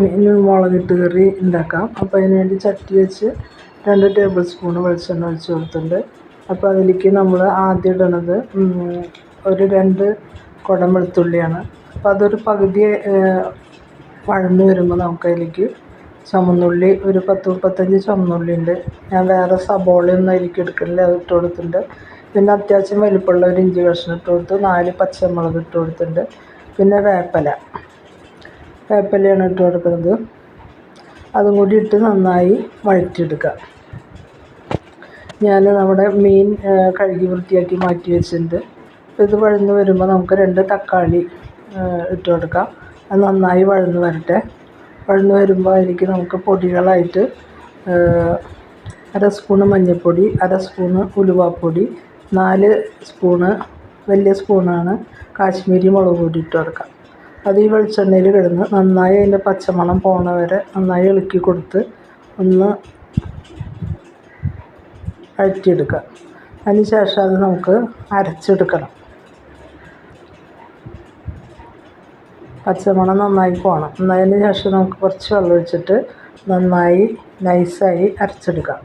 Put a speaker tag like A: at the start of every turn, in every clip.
A: മീൻ മുളകിട്ട് കറി ഉണ്ടാക്കാം. അപ്പോൾ അതിന് വേണ്ടി ചട്ടി വെച്ച് രണ്ട് ടേബിൾ സ്പൂൺ വെളിച്ചെണ്ണ ഒഴിച്ച് കൊടുത്തിട്ടുണ്ട്. അപ്പോൾ അതിലേക്ക് നമ്മൾ ആദ്യം ഇടണത് ഒരു രണ്ട് കുടം വെളുത്തുള്ളിയാണ്. അപ്പോൾ അതൊരു പകുതി വഴന്ന് വരുമ്പോൾ നമുക്കതിലേക്ക് ചുമന്നുള്ളി ഒരു പത്ത് മുപ്പത്തഞ്ച് ചുമന്നുള്ളി ഉണ്ട്. ഞാൻ വേറെ സബോളയൊന്നും അതിലേക്ക് എടുക്കുന്നില്ല അത് ഇട്ട് കൊടുത്തിട്ടുണ്ട്. പിന്നെ അത്യാവശ്യം വലിപ്പമുള്ള ഒരു ഇഞ്ചി കഷ്ണം ഇട്ട് കൊടുത്തു. നാല് പച്ചമുളക് ഇട്ട് കൊടുത്തിട്ടുണ്ട്. പിന്നെ വേപ്പില. വേപ്പിലയാണ് ഇട്ട് കൊടുക്കുന്നത്. അതും കൂടി ഇട്ട് നന്നായി വഴറ്റിയെടുക്കുക. ഞാൻ നമ്മുടെ മീൻ കഴുകി വൃത്തിയാക്കി മാറ്റി വെച്ചിട്ടുണ്ട്. അപ്പോൾ ഇത് വഴന്ന് വരുമ്പോൾ നമുക്ക് രണ്ട് തക്കാളി ഇട്ട് കൊടുക്കാം. അത് നന്നായി വഴന്ന് വരട്ടെ. വഴന്ന് വരുമ്പോൾ അതിലേക്ക് നമുക്ക് പൊടികളായിട്ട് അര സ്പൂണ് മഞ്ഞൾപ്പൊടി അര സ്പൂണ് ഉലുവാപ്പൊടി നാല് സ്പൂണ് വലിയ സ്പൂണാണ് കാശ്മീരി മുളക് പൊടി ഇട്ട് കൊടുക്കാം അത് ഈ വെളിച്ചെണ്ണയിൽ കിടന്ന് നന്നായി അതിന്റെ പച്ചമണം പോണ വരെ നന്നായി ഇളക്കി കൊടുത്ത് ഒന്ന് വഴറ്റിയെടുക്കുക. അതിന് ശേഷം അത് നമുക്ക് അരച്ചെടുക്കണം. പച്ചമണം നന്നായി പോകണം എന്നതിന് ശേഷം നമുക്ക് കുറച്ച് വെള്ളം ഒഴിച്ചിട്ട് നന്നായി നൈസായി അരച്ചെടുക്കാം.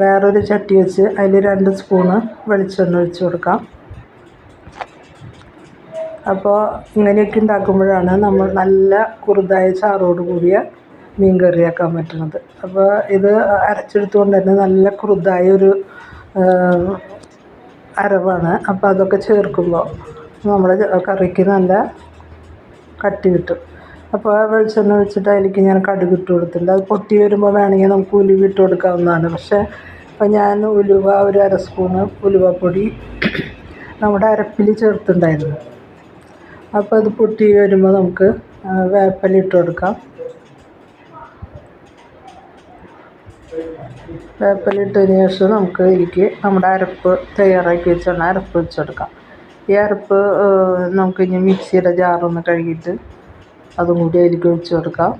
A: വേറൊരു ചട്ടി വെച്ച് അതിൽ രണ്ട് സ്പൂണ് വെളിച്ചെണ്ണ ഒഴിച്ച് കൊടുക്കാം. അപ്പോൾ ഇങ്ങനെയൊക്കെ ഉണ്ടാക്കുമ്പോഴാണ് നമ്മൾ നല്ല കുറുതായ ചാറോട് കൂടിയ മീൻ കറിയാക്കാൻ പറ്റുന്നത്. അപ്പോൾ ഇത് അരച്ചെടുത്തുകൊണ്ട് തന്നെ നല്ല കുറുതായ ഒരു അരവാണ്. അപ്പോൾ അതൊക്കെ ചേർക്കുമ്പോൾ നമ്മുടെ കറിക്ക് നല്ല കട്ടി കിട്ടും. അപ്പോൾ വെളിച്ചെണ്ണ ഒഴിച്ചിട്ട് അതിലേക്ക് ഞാൻ കടുക് ഇട്ട് കൊടുത്തിട്ടുണ്ട്. അത് പൊട്ടി വരുമ്പോൾ വേണമെങ്കിൽ നമുക്ക് ഉലുവ ഇട്ട് കൊടുക്കാവുന്നതാണ്. പക്ഷേ അപ്പോൾ ഞാൻ ഉലുവ ഒരു അര സ്പൂണ് ഉലുവപ്പൊടി നമ്മുടെ അരപ്പിൽ ചേർത്തിട്ടുണ്ടായിരുന്നു. അപ്പോൾ അത് പൊട്ടി വരുമ്പോൾ നമുക്ക് വേപ്പലിട്ട് കൊടുക്കാം. വേപ്പലിട്ടതിന് ശേഷം നമുക്ക് ഇതിലേക്ക് നമ്മുടെ അരപ്പ് തയ്യാറാക്കി വെച്ചാണ് അരപ്പ് വെച്ചെടുക്കാം. ഈ അരപ്പ് നമുക്ക് ഇനി മിക്സിയുടെ ജാറൊന്ന് കഴുകിയിട്ട് അതും കൂടി അതിലേക്ക് ഒഴിച്ച് കൊടുക്കാം.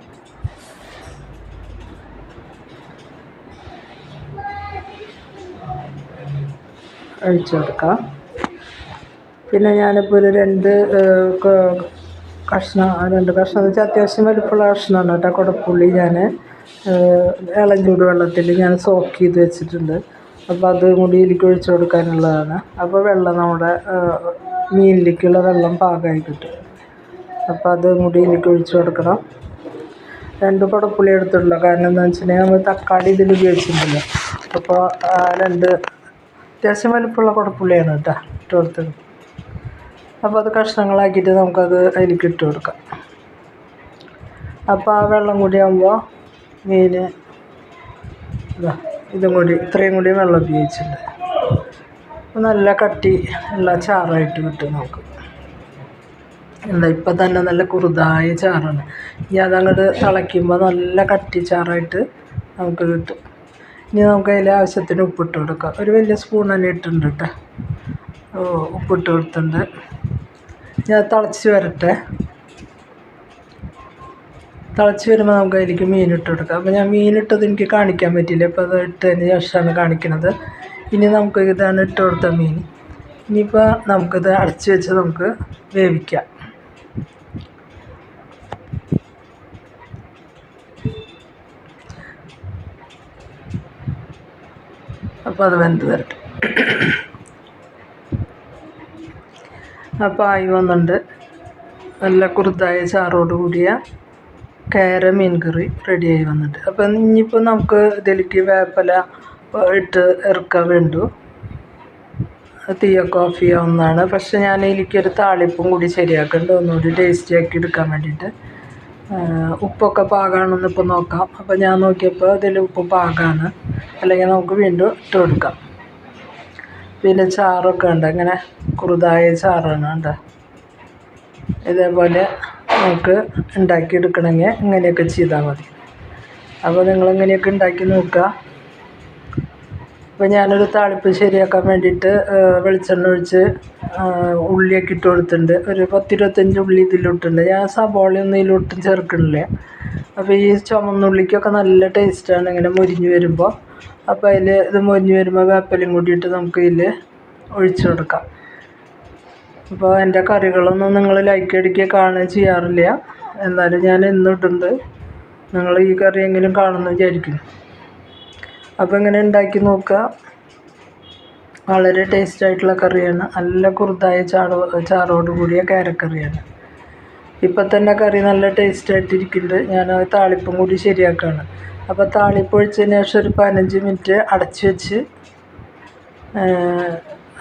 A: ഒഴിച്ച് കൊടുക്കാം. പിന്നെ ഞാനിപ്പോൾ ഒരു രണ്ട് കഷ്ണം രണ്ട് കഷ്ണം എന്ന് വെച്ചാൽ അത്യാവശ്യം വലിപ്പമുള്ള കഷ്ണമാണ് കേട്ടോ കുടപ്പുള്ളി ഞാൻ ഇളം ചൂട് വെള്ളത്തിൽ ഞാൻ സോക്ക് ചെയ്ത് വെച്ചിട്ടുണ്ട്. അപ്പോൾ അതും കൂടി ഇതിലേക്ക് ഒഴിച്ചു കൊടുക്കാനുള്ളതാണ്. അപ്പോൾ വെള്ളം നമ്മുടെ മീനിലേക്കുള്ള വെള്ളം പാകമായി കിട്ടും. അപ്പോൾ അത് മുടിയിലേക്ക് ഒഴിച്ച് കൊടുക്കണം. രണ്ട് കുടപ്പുളി എടുത്തിട്ടുള്ളൂ കാരണം എന്താണെന്ന് വെച്ചിട്ടുണ്ടെങ്കിൽ നമ്മൾ തക്കാളി ഇതിൽ ഉപയോഗിച്ചിട്ടുണ്ടല്ലോ. അപ്പോൾ രണ്ട് അത്യാവശ്യം വലിപ്പമുള്ള കുടപ്പുള്ളിയാണ് കേട്ടോ ഇട്ട് കൊടുത്തത്. അപ്പോൾ അത് കഷ്ണങ്ങളാക്കിയിട്ട് നമുക്കത് അതിലേക്ക് ഇട്ട് കൊടുക്കാം. അപ്പോൾ ആ വെള്ളം കൂടി ആകുമ്പോൾ മീൻ ഇതും കൂടി ഇത്രയും കൂടി വെള്ളം ഉപയോഗിച്ചിട്ടുണ്ട്. നല്ല കട്ടി ഉള്ള ചാറായിട്ട് കിട്ടും നമുക്ക്. എന്താ ഇപ്പം തന്നെ നല്ല കുറുതായ ചാറാണ്. ഇനി അതങ്ങോട്ട് തിളയ്ക്കുമ്പോൾ നല്ല കട്ടി ചാറായിട്ട് നമുക്ക് കിട്ടും. ഇനി നമുക്ക് അതിൽ ആവശ്യത്തിന് ഉപ്പിട്ട് കൊടുക്കാം. ഒരു വലിയ സ്പൂൺ തന്നെ ഇട്ടിട്ടുണ്ട് കേട്ടോ. ഉപ്പിട്ട് കൊടുത്തിട്ടുണ്ട്. ഞാൻ തിളച്ച് വരട്ടെ. തിളച്ച് വരുമ്പോൾ നമുക്ക് അതിലേക്ക് മീനിട്ട് കൊടുക്കാം. അപ്പോൾ ഞാൻ മീനിട്ടത് എനിക്ക് കാണിക്കാൻ പറ്റിയില്ല. അപ്പോൾ അത് ഇട്ടതിന് ശേഷമാണ് കാണിക്കുന്നത് ഇനി നമുക്ക് ഇതാണ് ഇട്ട് കൊടുത്ത മീൻ. ഇനിയിപ്പോൾ നമുക്കിത് അടച്ച് വെച്ച് നമുക്ക് വേവിക്കാം. അപ്പോൾ അത് വെന്ത് വരട്ടെ. അപ്പോൾ ആയി വന്നിട്ടുണ്ട് നല്ല കുറുതായ ചാറോട് കൂടിയ കേര മീൻ കറി റെഡിയായി വന്നിട്ട് അപ്പം ഇനിയിപ്പോൾ നമുക്ക് ഇതിലേക്ക് വേപ്പല ഇട്ട് ഇറക്കാൻ വേണ്ടു. തീയൊക്കെ ഓഫ് ചെയ്യാവുന്നതാണ്. പക്ഷെ ഞാൻ എനിക്കൊരു താളിപ്പും കൂടി ശരിയാക്കുന്നുണ്ട് ഒന്നുകൂടി ടേസ്റ്റി ആക്കി എടുക്കാൻ വേണ്ടിയിട്ട്. ഉപ്പൊക്കെ പാകമാണെന്ന് ഇപ്പോൾ നോക്കാം. അപ്പോൾ ഞാൻ നോക്കിയപ്പോൾ ഇതിൽ ഉപ്പ് പാകമാണ് അല്ലെങ്കിൽ നമുക്ക് വീണ്ടും ഇട്ട് കൊടുക്കാം. പിന്നെ ചാറൊക്കെ ഉണ്ട്. ഇങ്ങനെ കുറുതായ ചാറാണ് ഉണ്ട് ഇതേപോലെ നമുക്ക് ഉണ്ടാക്കിയെടുക്കണമെങ്കിൽ ഇങ്ങനെയൊക്കെ ചെയ്താൽ മതി. അപ്പോൾ നിങ്ങൾ ഇങ്ങനെയൊക്കെ ഉണ്ടാക്കി നോക്കുക. അപ്പോൾ ഞാനൊരു താളിപ്പ് ശരിയാക്കാൻ വേണ്ടിയിട്ട് വെളിച്ചെണ്ണ ഒഴിച്ച് ഉള്ളിയൊക്കെ ഇട്ട് കൊടുത്തിട്ടുണ്ട്. ഒരു പത്തിരുപത്തഞ്ച് ഉള്ളി ഇതിലിട്ടുണ്ട്. ഞാൻ സബോളയൊന്നും ഇതിലൊട്ടും ചേർക്കണില്ല അപ്പോൾ ഈ ചുമന്നുള്ളിക്കൊക്കെ നല്ല ടേസ്റ്റാണ് ഇങ്ങനെ മുരിഞ്ഞ് വരുമ്പോൾ അപ്പോൾ അതിൽ ഇത് മൊരിഞ്ഞു വരുമ്പോൾ വേപ്പിലയും കൂടിയിട്ട് നമുക്ക് ഇതിൽ ഒഴിച്ചു കൊടുക്കാം. അപ്പോൾ എന്റെ കറികളൊന്നും നിങ്ങൾ ലൈക്ക് അടിക്കുക കാണുകയും ചെയ്യാറില്ല. എന്നാലും ഞാൻ ഇന്നിട്ടുണ്ട് നിങ്ങൾ ഈ കറിയെങ്കിലും കാണുമെന്ന് വിചാരിക്കും അപ്പോൾ ഇങ്ങനെ ഉണ്ടാക്കി നോക്കുക. വളരെ ടേസ്റ്റ് ആയിട്ടുള്ള കറിയാണ്. നല്ല കുറുതായ ചാറോ ചാറോട് കൂടിയ കാരക്കറിയാണ്. ഇപ്പം തന്നെ കറി നല്ല ടേസ്റ്റ് ആയിട്ടിരിക്കുന്നുണ്ട്. ഞാൻ താളിപ്പും കൂടി ശരിയാക്കുകയാണ്. അപ്പോൾ താളിപ്പൊഴിച്ചതിന് ശേഷം ഒരു പതിനഞ്ച് മിനിറ്റ് അടച്ച് വെച്ച്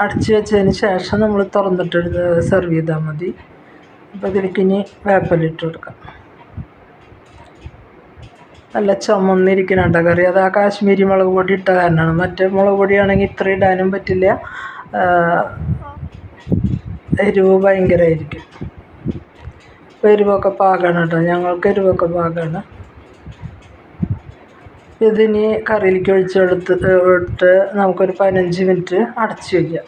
A: അടച്ച് വെച്ചതിന് ശേഷം നമ്മൾ തുറന്നിട്ട് സെർവ് ചെയ്താൽ മതി. അപ്പോൾ ഇതിലേക്ക് ഇനി വേപ്പലിട്ട് കൊടുക്കാം. നല്ല ചുമന്നിരിക്കണുണ്ട് കറി. അത് ആ കാശ്മീരി മുളക് പൊടി ഇട്ട കാരണമാണ്. മറ്റേ മുളക് പൊടിയാണെങ്കിൽ ഇത്ര ഇടാനും പറ്റില്ല. എരിവ് ഭയങ്കരമായിരിക്കും അപ്പോൾ എരിവൊക്കെ പാകമാണ് കേട്ടോ. ഞങ്ങൾക്ക് എരിവൊക്കെ പാകമാണ് ഇതിനി കറിയിലേക്ക് ഒഴിച്ചെടുത്ത് ഇട്ട് നമുക്കൊരു പതിനഞ്ച് മിനിറ്റ് അടച്ച് വയ്ക്കാം.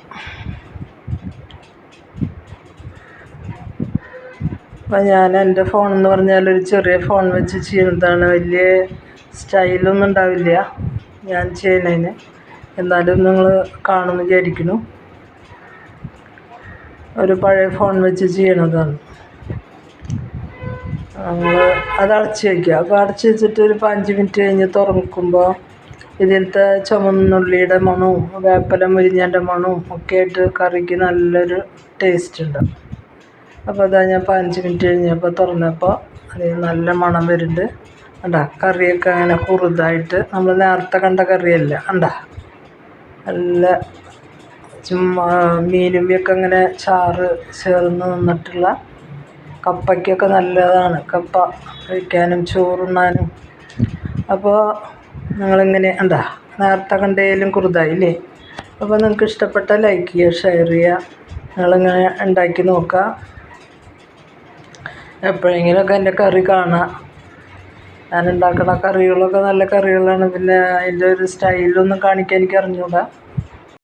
A: അപ്പം ഞാൻ എന്റെ ഫോൺ എന്ന് പറഞ്ഞാൽ ഒരു ചെറിയ ഫോൺ വെച്ച് ചെയ്യുന്നതാണ്. വലിയ സ്റ്റൈലൊന്നും ഉണ്ടാവില്ല ഞാൻ ചെയ്യുന്നതിന്. എന്നാലും നിങ്ങൾ കാണുമെന്ന് വിചാരിക്കുന്നു. ഒരു പഴയ ഫോൺ വെച്ച് ചെയ്യണതാണ്. നമ്മൾ അത് അടച്ച് വയ്ക്കുക അപ്പോൾ അടച്ച് വെച്ചിട്ട് ഒരു പതിനഞ്ച് മിനിറ്റ് കഴിഞ്ഞ് തുറക്കുമ്പോൾ ഇതിലത്തെ ചുമന്നുള്ളിയുടെ മണവും വേപ്പല മുരിഞ്ഞന്റെ മണവും ഒക്കെ ആയിട്ട് കറിക്ക് നല്ലൊരു ടേസ്റ്റ് ഉണ്ട്. അപ്പോൾ അതാ ഞാൻ പതിനഞ്ച് മിനിറ്റ് കഴിഞ്ഞപ്പോൾ തുറന്നപ്പോൾ അതിന് നല്ല മണം വരുന്നുണ്ട്. ഉണ്ടാ കറിയൊക്കെ അങ്ങനെ കുറുതായിട്ട് നമ്മൾ നേരത്തെ കണ്ട കറിയല്ല. ഉണ്ടാ നല്ല ചുമ്മാ മീനുമ്പിയൊക്കെ അങ്ങനെ ചാറ് ചേർന്ന് നിന്നിട്ടുള്ള കപ്പയ്ക്കൊക്കെ നല്ലതാണ്. കപ്പ കഴിക്കാനും ചോറുണ്ണാനും. അപ്പോൾ നിങ്ങളിങ്ങനെ എന്താ നേരത്തെ കണ്ടേലും കുറുതായില്ലേ? അപ്പോൾ നിങ്ങൾക്ക് ഇഷ്ടപ്പെട്ട ലൈക്ക് ചെയ്യുക ഷെയർ ചെയ്യുക. നിങ്ങളിങ്ങനെ ഉണ്ടാക്കി നോക്കുക. എപ്പോഴെങ്കിലുമൊക്കെ എന്റെ കറി കാണുക. ഞാൻ ഉണ്ടാക്കുന്ന കറികളൊക്കെ നല്ല കറികളാണ്. പിന്നെ അതിന്റെ ഒരു സ്റ്റൈലൊന്നും കാണിക്കാൻ എനിക്ക് അറിഞ്ഞൂടാ.